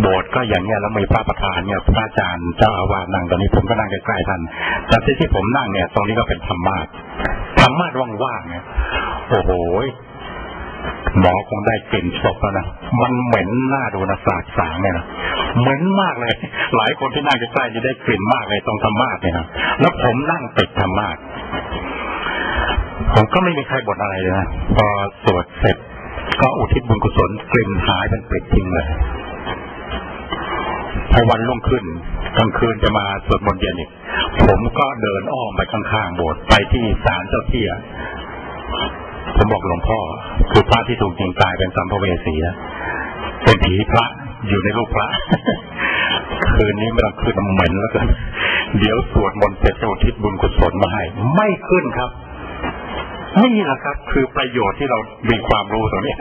โบสถ์ก็อย่างเงี้ยแล้วมีพระประธานเนี่ยพระอาจารย์เจ้าอาวาสนั่งตอนนี้ผมก็นั่งใกล้ๆท่านแต่ที่ที่ผมนั่งเนี่ย ตรงนี้ก็เป็นธรรมาสธรรมาสว่างๆเนี่ยโอ้โหหมอคงได้กลิ่นศพแล้วนะ มันเหม็นหน้าดูนะสากสางเนี่ยนะ เหม็นมากเลย หลายคนที่นั่งใกล้ๆจะได้กลิ่นมากเลยตรงธรรมาสเนี่ยนะ แล้วผมนั่งติดธรรมาสผมก็ไม่มีใครบ่นอะไรเลยนะ พอสวดเสร็จก็อุทิศบุญกุศลกลิ่นหายเป็นปลิดทิ้งเลย พอวันรุ่งขึ้นกลางคืนจะมาสวดมนต์เย็นอีกผมก็เดินอ้อมไปข้างๆโบสถ์ไปที่ศาลเจ้าเที่ยผมบอกหลวงพ่อ คือพระที่ถูกยิงตายเป็นสัมภเวสีนะเป็นผีพระอยู่ในรูปพระคืนนี้ไม่ต้องขึ้นเหม็นแล้วกันเดี๋ยวสวดมนต์เสร็จจะอุทิศบุญกุศลมาให้ ไม่ขึ้นครับนี่แหละครับ คือประโยชน์ที่เรามีความรู้ตรงนี้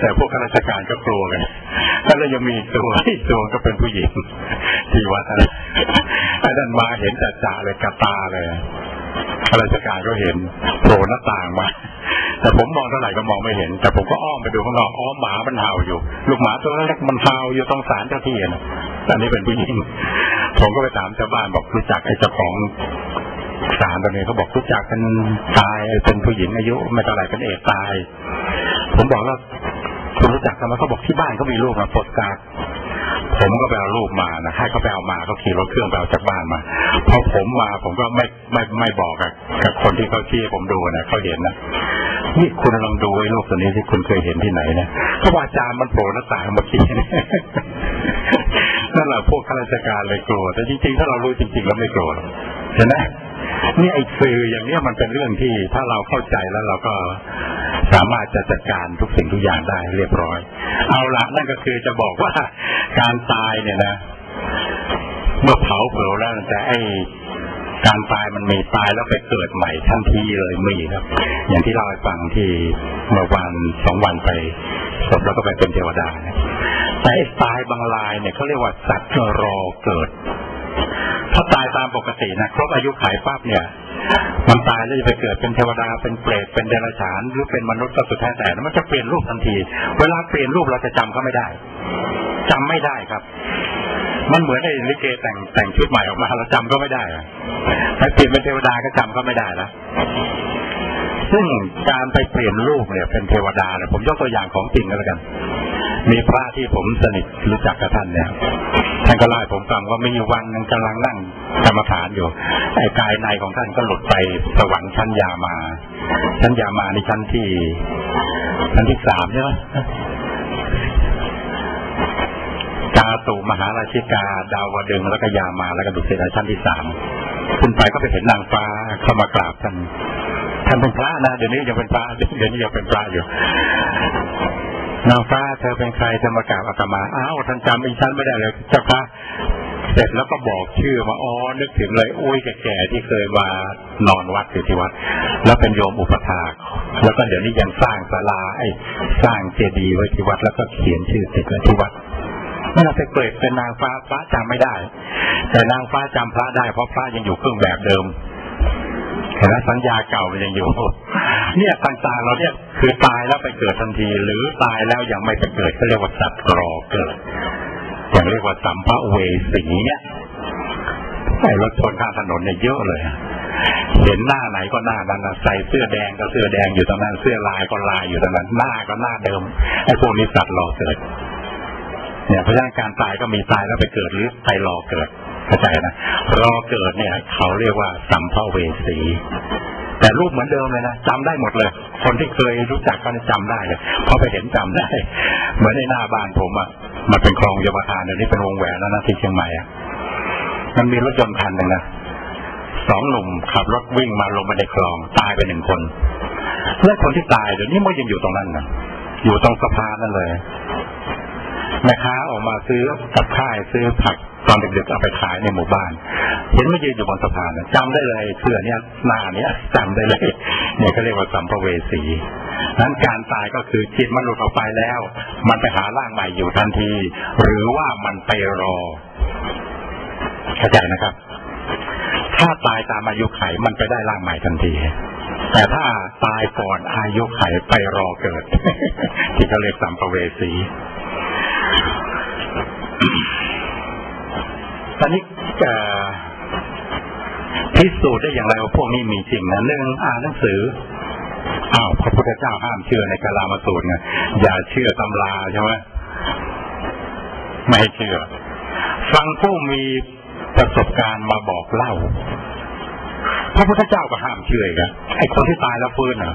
แต่พวกข้าราชการก็กลัวกันแล้วยังมีตัวที่ตัวก็เป็นผู้หญิงที่วัดนะอาจารย์มาเห็นจ่าจ่าเลยกระตาเลยข้าราชการก็เห็นโผล่หน้าต่างมา แต่ผมมองเท่าไหร่ก็มองไม่เห็น แต่ผมก็อ้อมไปดูข้างนอกอ้อมหมามันเห่าอยู่ ลูกหมาตัวเล็กมันเห่าอยู่ตรงศาลเจ้าที่นะอันนี้เป็นผู้หญิง ผมก็ไปถามชาวบ้านบอกรู้จักไอ้เจ้าของศาลตัวนี้เขาบอกรู้จักกันตายเป็นผู้หญิงอายุไม่เท่าไหร่เป็นเอกตาย ผมบอกว่าคุ จักกันไมเขาบอกที่บ้านเขามีลูกมาโปสการ์ดผมก็ไปเอารูปมานะให้เขาไปเอามาเขาขี่รถเครื่องไปเอาจากบ้านมาพอผมมาผมก็ไม่ไม่ไม่บอกกับคนที่เขาชี้ผมดูนะเขาเห็นนะนี่คุณลองดูไอ้รูปตัวนี้ที่คุณเคยเห็นที่ไหนนะเขาว่าจานมันโผล่หน้าต่างเมื่อกี้นั่นแหละพวกข้าราชการเลยกลัวแต่จริงๆ ถ้าเรารู้จริงๆแล้วไม่กลัวเห็นไหมนี่ไอ้สื่ออย่างเนี้ยมันเป็นเรื่องที่ถ้าเราเข้าใจแล้วเราก็ สามารถจะจัดการทุกสิ่งทุกอย่างได้เรียบร้อย เอาละนั่นก็คือจะบอกว่าการตายเนี่ยนะ เมื่อเผาเผาแล้วแต่ไอ้การตายมันมีตายแล้วไปเกิดใหม่ทันทีเลยมีครับ อย่างที่เราฟังที่เมื่อวันสองวันไปศพแล้วก็ไปเป็นเทวดาแต่ไอ้ตายบางรายเนี่ยเขาเรียกว่าสัตว์รอเกิด ถ้าตายตามปกตินะครบอายุขัยปั๊บเนี่ย มันตายแล้วจะไปเกิดเป็นเทวดาเป็นเปรตเป็นเดรัจฉานหรือเป็นมนุษย์ก็สุดแท้แต่มันจะเปลี่ยนรูปทันที เวลาเปลี่ยนรูปเราจะจำเขาไม่ได้จำไม่ได้ครับ มันเหมือนไอ้ลิเกแต่งแต่งชุดใหม่ออกมาเราจำก็ไม่ได้ถ้าเปลี่ยนเป็นเทวดาก็จำก็ไม่ได้ล้วซึ่งการไปเปลี่ยนรูปเนี่ยเป็นเทวดาเนี่ยผมยกตัวอย่างของจริงก็แล้วกัน มีพระที่ผมสนิทรู้จักกับท่านเนี่ย ท่านก็เล่าผมฟังว่ามีวันนึงกำลังนั่งกรรมฐานอยู่ไอ้กายในของท่านก็หลุดไปสวรรค์ชั้นยามา ชั้นยามาในชั้นที่ ชั้นที่สามใช่ไหมกาตุมหาราชิกา ดาวดึงแล้วก็ยามาแล้วก็ดุสิตชั้นที่สามขึ้นไปก็ไปเห็นนางฟ้าเข้ามากราบท่านท่านเป็นพระนะเดี๋ยวนี้ยังเป็นพระเดี๋ยวนี้ยังเป็นพระอยู่ นางฟ้าเธอเป็นใครเธอมากราบอาตมา อ้าวท่านจำอีฉันไม่ได้เลยเจ้าค่ะเสร็จแล้วก็บอกชื่อมาอ๋อนึกถึงเลยอุ้ยแก่ๆที่เคยมานอนวัดอยู่ที่วัด แล้วเป็นโยมอุปถากแล้วก็เดี๋ยวนี้ยังสร้างศาลาไอ้สร้างเจดีย์ไว้ที่วัดแล้วก็เขียนชื่อติดไว้ที่วัดเมื่อไปเกิดเป็นนางฟ้าพระจำไม่ได้ แต่นางฟ้าจำพระได้เพราะพระยังอยู่เครื่องแบบเดิมเห็นไหมสัญญาเก่ามันยังอยู่ เนี่ยต่างๆเราเนี่ย คือตายแล้วไปเกิดทันที หรือตายแล้วยังไม่ไปเกิดก็เรียกว่าสัตว์รอเกิดอย่างเรียกว่าสัมภเวสีเนี่ยไอ้รถชนข้างถนนเนี่ยเยอะเลยเห็นหน้าไหนก็หน้านั้นใส่เสื้อแดงก็เสื้อแดงอยู่ตรงนั้นเสื้อลายก็ลายอยู่ตรงนั้นหน้าก็หน้าเดิมไอ้พวกนี้สัตว์รอเกิดเนี่ยเพราะฉะนั้นการตายก็มีตายแล้วไปเกิดหรือไปรอเกิดเข้าใจนะรอเกิดเนี่ย เขาเรียกว่าสัมภเวสี แต่รูปเหมือนเดิมเลยนะจำได้หมดเลย คนที่เคยรู้จักก็จำได้เลยพอไปเห็นจำได้ เหมือนในหน้าบ้านผมอะมันเป็นคลองยมทานเดี๋ยวนี้เป็นวงแหวนแล้วนะที่เชียงใหม่อะมันมีรถยนต์คันหนึ่งนะสองหนุ่มขับรถวิ่งมาลงมาในคลองตายไปหนึ่งคนและคนที่ตายเดี๋ยวนี้มันยังอยู่ตรงนั้นนะอยู่ตรงสะพานนั่นเลย แม่ค้าออกมาซื้อกับข้ายซื้อผักตอนเด็กๆเอาไปขายในหมู่บ้าน เห็นไมายืนอยู่บนสะพานจำได้เลยเสื้อเนี้ยหน้าเนี้ยจำได้เลยเนี่ยเขาเรียกว่าสัมภเวสีนั้นการตายก็คือจิตมันหลุดออกไปแล้ว มันไปหาร่างใหม่อยู่ทันที หรือว่ามันไปรอเข้าใจนะครับ ถ้าตายตามอายุไขมันไปได้ร่างใหม่ทันที แต่ถ้าตายก่อนอายุไขไปรอเกิด ที่เขาเรียกสัมภเวสี ตอนนี้พิสูจน์ได้อย่างไรว่าพวกนี้มีจริงนะหนึ่งอ่านหนังสืออ้าวพระพุทธเจ้าห้ามเชื่อในกาลามาสูตรไงอย่าเชื่อตำราใช่ไหมไม่เชื่อ ฟังผู้มีประสบการณ์มาบอกเล่า พระพุทธเจ้าก็ห้ามเชื่อกันไอ้คนที่ตายแล้วฟื้นอะ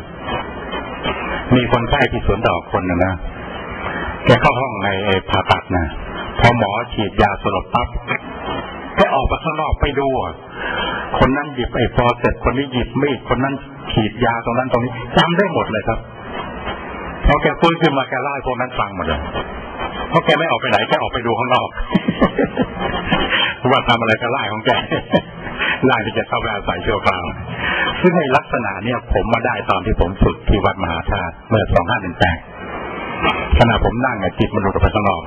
มีคนไข้ที่สวนดอกคนนึงนะแกเข้าห้องในผ่าตัดนะ พอหมอฉีดยาสลบปั๊บแกออกมาข้างนอกไปดูคนนั้นหยิบไอ้ฟอเสร็จคนนี้หยิบมีดคนนั้นฉีดยาตรงนั้นตรงนี้จำได้หมดเลยครับพอแกฟื้นขึ้นมาแกเล่าให้พวกนั้นฟังหมดเลยเพราะแกไม่ออกไปไหนแกออกไปดูข้างนอกว่าทำอะไรก็ไล่ของแกไล่ที่จะเข้าไปอาศัยชั่วคราวซึ่งในลักษณะเนี่ยผมมาได้ตอนที่ผมฝึกที่วัดมหาธาตุเมื่อสองห้าหนึ่งแปดขณะผมนั่งจิตมันหลุดไปข้างนอก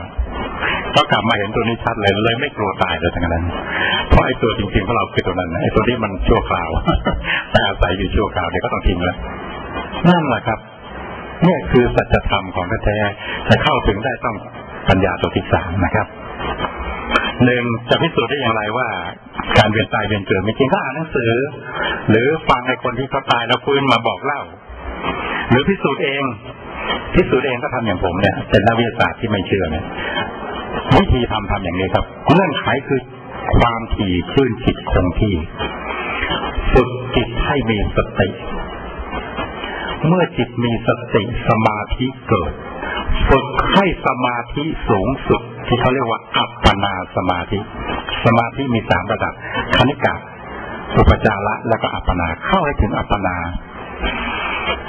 ก็กลับมาเห็นตัวนี้ชัดเลยเลยไม่กลัวตายเลยทั้งนั้น เพราะไอ้ตัวจริงๆของเราคือตัวนั้นไอ้ตัวนี้มันชั่วคราว แต่อาศัยอยู่ชั่วคราวเดี๋ยวก็ต้องทิ้งแล้วนั่นแหละครับนี่คือสัจธรรมของแท้จะเข้าถึงได้ต้องปัญญาตัวที่สามนะครับหนึ่งจะพิสูจน์ได้อย่างไรว่า การเวียนตายเวียนเกิดไม่จริงก็อ่านหนังสือ หรือฟังในคนที่เขาตายแล้วฟื้นมาบอกเล่า หรือพิสูจน์เองพิสูจน์เองก็ทำอย่างผมเนี่ยเป็นนักวิทยาศาสตร์ที่ไม่เชื่อเนี่ย วิธีทำทำอย่างนี้ครับเงื่อนไขคือความถี่คลื่นจิตคงที่ฝึกจิตให้มีสติ เมื่อจิตมีสติสมาธิเกิด ฝึกให้สมาธิสูงสุด ที่เขาเรียกว่าอัปปนาสมาธิ สมาธิมีสามระดับคณิกะอุปจาระแล้วก็อัปปนาเข้าให้ถึงอัปปนา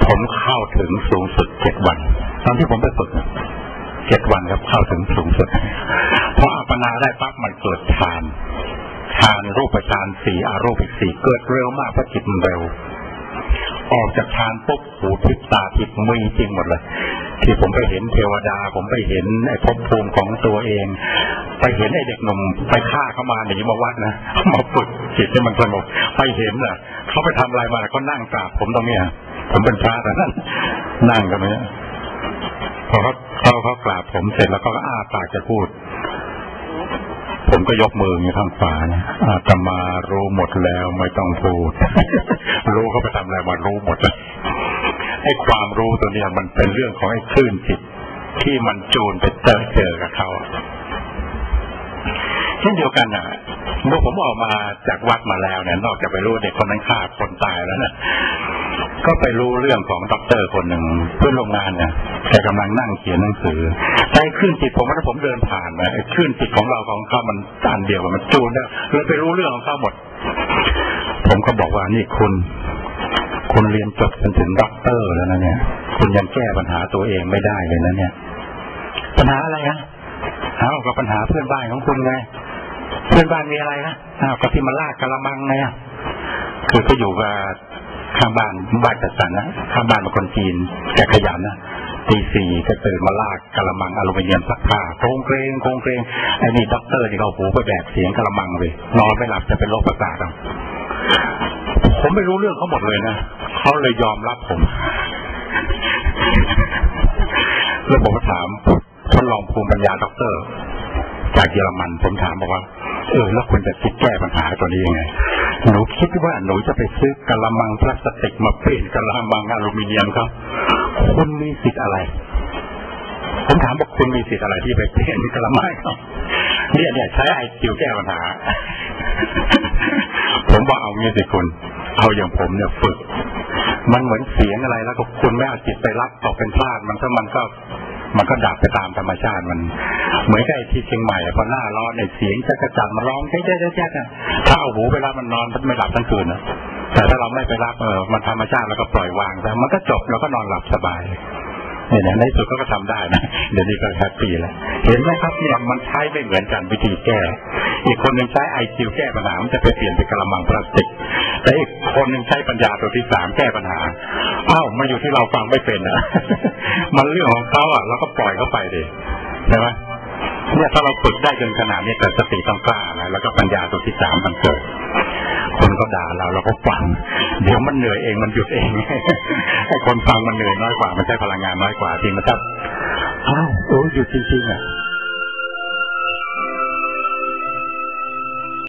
ผมเข้าถึงสูงสุดเจ็ดวัน ตอนที่ผมไปฝึก เจ็ดวันครับเข้าถึงสูงสุดพออัปปนาได้ปั๊บมันเกิดฌานฌานรูปฌานสี่อารูปิกสี่เกิดเร็วมากเพราะจิตมันเร็ว ออกจากฌานปุ๊บหูทิพตาทิพมีจริงหมดเลยที่ผมไปเห็นเทวดา ผมไปเห็นไอ้ภพภูมิของตัวเอง ไปเห็นไอ้เด็กหนุ่มไปฆ่าเขามาหนีมาวัดนะมาฝึกจิตให้มันสงบไปเห็นน่ะเขาไปทำอะไรมาเขานั่งกราบผมตรงเนี้ยผมเป็นพระแต่นั้นนั่งกันไหมพอเขา เขาเขากราบผมเสร็จแล้วก็อ้าปากจะพูด ผมก็ยกมืออย่างทางฝานะอาตมารู้หมดแล้วไม่ต้องพูด รู้เขาไปทำอะไรมารู้หมดเลยไอ้ความรู้ตัวเนี้ยมันเป็นเรื่องของไอ้คลื่นจิตที่มันจูนไปเจอเจอกับเขาเช่นเดียวกันอะเมื่อผมออกมาจากวัดมาแล้วเนี่ย นอกจากไปรู้เด็กคนนั้นฆ่าคนตายแล้วนะ ก็ไปรู้เรื่องของด็อกเตอร์คนหนึ่งเพื่อนโรงงานเนี่ยแกกำลังนั่งเขียนหนังสือไอ้ขึ้นจิตผมว่าผมเดินผ่านไปขึ้นจิตของเราของเขามันอันเดียวมันจูนแล้วเลยไปรู้เรื่องของเขาหมด ผมก็บอกว่านี่คุณ คุณเรียนจบจนถึงด็อกเตอร์แล้วนะเนี่ย คุณยังแก้ปัญหาตัวเองไม่ได้เลยนะเนี่ย ปัญหาอะไรฮะเอากับปัญหาเพื่อนบ้านของคุณไงเพื่อนบ้านมีอะไรนะอ้าวก็ที่มาลากกระมังไงคือก็อยู่กับ ข้างบ้านบ้านจัดสรรนะข้างบ้านเป็นคนจีนแกขยันนะตีสี่ก็ตื่นมาลากกระมังอลูมิเนียมซักผ้าโครงเกรงโครงเกรงไอ้นี่ด็อกเตอร์ที่เขาหูไปแบกเสียงกระมังเลยนอนไม่หลับจะเป็นโรคประสาทผมไม่รู้เรื่องเขาหมดเลยนะเขาเลยยอมรับผมแล้วผมถามทดลองภูมิปัญญาด็อกเตอร์ จากเยอรมันผมถามบอกว่าเออแล้วคุณจะคิดแก้ปัญหาตัวนี้ยังไง หนูคิดว่าหนูจะไปซื้อกะละมังพลาสติกมาเปลี่ยนกะละมังอลูมิเนียมครับ คุณมีสิทธิ์อะไร ผมถามว่าคุณมีสิทธิ์อะไรที่ไปเปลี่ยนกะละมังครับเนี่ยเนี่ยใช้ไอคิวแก้ปัญหา ผมบอกเอางี้สิคุณเอาอย่างผมเนี่ยฝึก มันเหมือนเสียงอะไรแล้วก็คุณไม่เอาจิตไปรับตกเป็นพลาดมันถ้ามันก็ มันก็ดับไปตามธรรมชาติมัน เหมือนกับที่เชียงใหม่พอหน้าร้อนในเสียงจะกระจัดมาร้องแจ๊ะแจ๊ะแจ๊ะถ้าเอาหูไปรับมันนอนมันไม่หลับทั้งคืนนะแต่ถ้าเราไม่ไปรับเออมันธรรมชาติแล้วก็ปล่อยวางแต่มันก็จบแล้วก็นอนหลับสบายเนี่ยในสุดก็ทำได้นะเดี๋ยวนี้ก็แฮปปี้แล้วเห็นไหมครับเนี่ยมันใช้ไม่เหมือนกันวิธีแก้ อีกคนหนึ่งใช้ไอคิวแก้ปัญหามันจะไปเปลี่ยนเป็นกระมังพลาสติกแต่อีกคนหนึ่งใช้ปัญญาตัวที่สามแก้ปัญหา อ้าวมาอยู่ที่เราฟังไม่เป็นนะมันเรื่องของเขาอะเราก็ปล่อยเขาไปดิใช่ไหมเนี่ยถ้าเราฝึกได้จนขนาดนี้แต่สติต้องกล้านะแล้วก็ปัญญาตัวที่สามมันเกิด คนก็ด่าเราเราก็ฟัง เดี๋ยวมันเหนื่อยเองมันหยุดเองไอ้คนฟังมันเหนื่อยน้อยกว่ามันใช้พลังงานน้อยกว่าจริงมันจะอ้าวโอ้หยุดจริงๆอะ